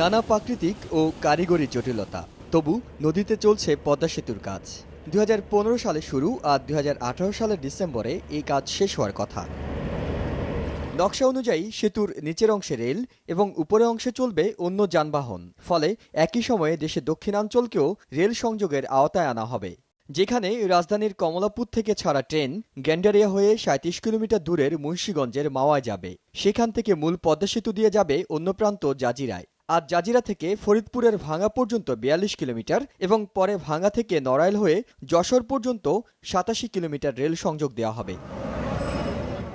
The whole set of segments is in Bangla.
নানা প্রাকৃতিক ও কারিগরি জটিলতা। তবু নদীতে চলছে পদ্মা সেতুর কাজ। দু হাজার পনেরো সালে শুরু আর দু হাজার আঠারো সালের ডিসেম্বরে এই কাজ শেষ হওয়ার কথা। নকশা অনুযায়ী সেতুর নিচের অংশে রেল এবং উপরের অংশে চলবে অন্য যানবাহন। ফলে একই সময়ে দেশের দক্ষিণাঞ্চলকেও রেল সংযোগের আওতায় আনা হবে। যেখানে রাজধানীর কমলাপুর থেকে ছাড়া ট্রেন গ্যান্ডারিয়া হয়ে সাঁত্রিশ কিলোমিটার দূরের মুন্সীগঞ্জের মাওয়ায় যাবে। সেখান থেকে মূল পদ্মা সেতু দিয়ে যাবে অন্য প্রান্ত জাজিরায়। আর জাজিরা থেকে ফরিদপুরের ভাঙ্গা পর্যন্ত বিয়াল্লিশ কিলোমিটার এবং পরে ভাঙ্গা থেকে নড়াইল হয়ে যশোর পর্যন্ত সাতাশি কিলোমিটার রেল সংযোগ দেওয়া হবে।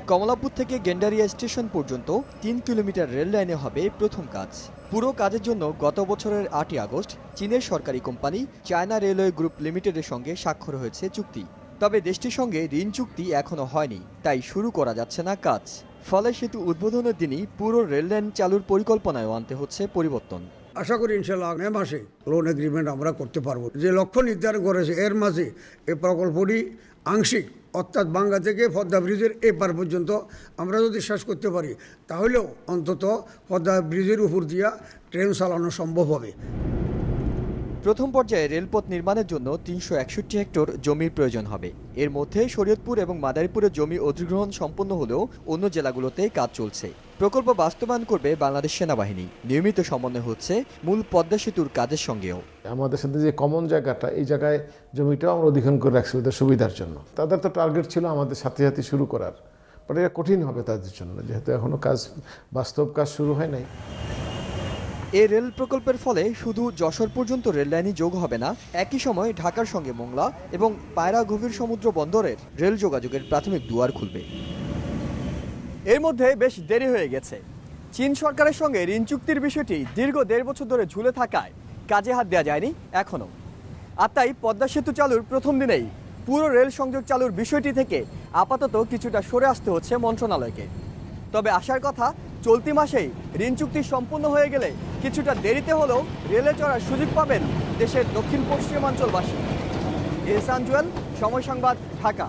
কমলাপুর থেকে গেন্ডারিয়া স্টেশন পর্যন্ত তিন কিলোমিটার রেল লাইনে হবে প্রথম কাজ। পুরো কাজের জন্য গত বছরের আটই আগস্ট চীনের সরকারি কোম্পানি চায়না রেলওয়ে গ্রুপ লিমিটেডের সঙ্গে স্বাক্ষর হয়েছে চুক্তি। তবে দেশটির সঙ্গে ঋণ চুক্তি এখনও হয়নি, তাই শুরু করা যাচ্ছে না কাজ। ফলে সেতু উদ্বোধনের দিনই পুরো রেল লাইন চালুর পরিকল্পনায় আনতে হচ্ছে পরিবর্তন। আশা করি ইনশাল্লাহ মে মাসে লোন এগ্রিমেন্ট আমরা করতে পারব। যে লক্ষ্য নির্ধারণ করেছে, এর মাঝে এই প্রকল্পটি আংশিক, অর্থাৎ বাংলা থেকে পদ্মা ব্রিজের এপার পর্যন্ত আমরা যদি শেষ করতে পারি, তাহলেও অন্তত পদ্মা ব্রিজের উপর দিয়া ট্রেন চালানো সম্ভব হবে। প্রথম পর্যায়ে রেলপথ নির্মাণের জন্য তিনশো একষট্টি হেক্টর জমির প্রয়োজন হবে। এর মধ্যে শরীয়তপুর এবং মাদারীপুরের জমি অধিগ্রহণ সম্পন্ন হলেও অন্য জেলাগুলোতে কাজ চলছে। প্রকল্প বাস্তবায়ন করবে বাংলাদেশ সেনাবাহিনী। নিয়মিত সমন্বয় হচ্ছে মূল পদ্মা সেতুর কাজের সঙ্গেও। আমাদের সাথে যে কমন জায়গাটা, এই জায়গায় জমিটাও আমরা অধিগ্রহণ করে রাখছি ওদের সুবিধার জন্য। তাদের তো টার্গেট ছিল আমাদের সাথে সাথে শুরু করার। বাট এটা কঠিন হবে তাদের জন্য, যেহেতু এখনও কাজ, বাস্তব কাজ শুরু হয় নাই। এই রেল প্রকল্পের ফলে শুধু যশোর পর্যন্ত রেল লাইনই যোগ হবে না, একই সময় ঢাকার সঙ্গে মোংলা এবং পায়রা গভীর সমুদ্র বন্দরের রেল যোগাযোগের প্রাথমিক দুয়ার খুলবে। এর মধ্যে বেশ দেরি হয়ে গেছে। চীন সরকারের সঙ্গে ঋণ চুক্তির বিষয়টি দীর্ঘ দেড় বছর ধরে ঝুলে থাকায় কাজে হাত দেওয়া যায়নি এখনও। আর তাই পদ্মা সেতু চালুর প্রথম দিনেই পুরো রেল সংযোগ চালুর বিষয়টি থেকে আপাতত কিছুটা সরে আসতে হচ্ছে মন্ত্রণালয়কে। তবে আসার কথা চলতি মাসেই ঋণ চুক্তি সম্পূর্ণ হয়ে গেলে কিছুটা দেরিতে হলেও রেলে চড়ার সুযোগ পাবেন দেশের দক্ষিণ পশ্চিমাঞ্চলবাসী। এহসান জুয়েল, সময় সংবাদ, ঢাকা।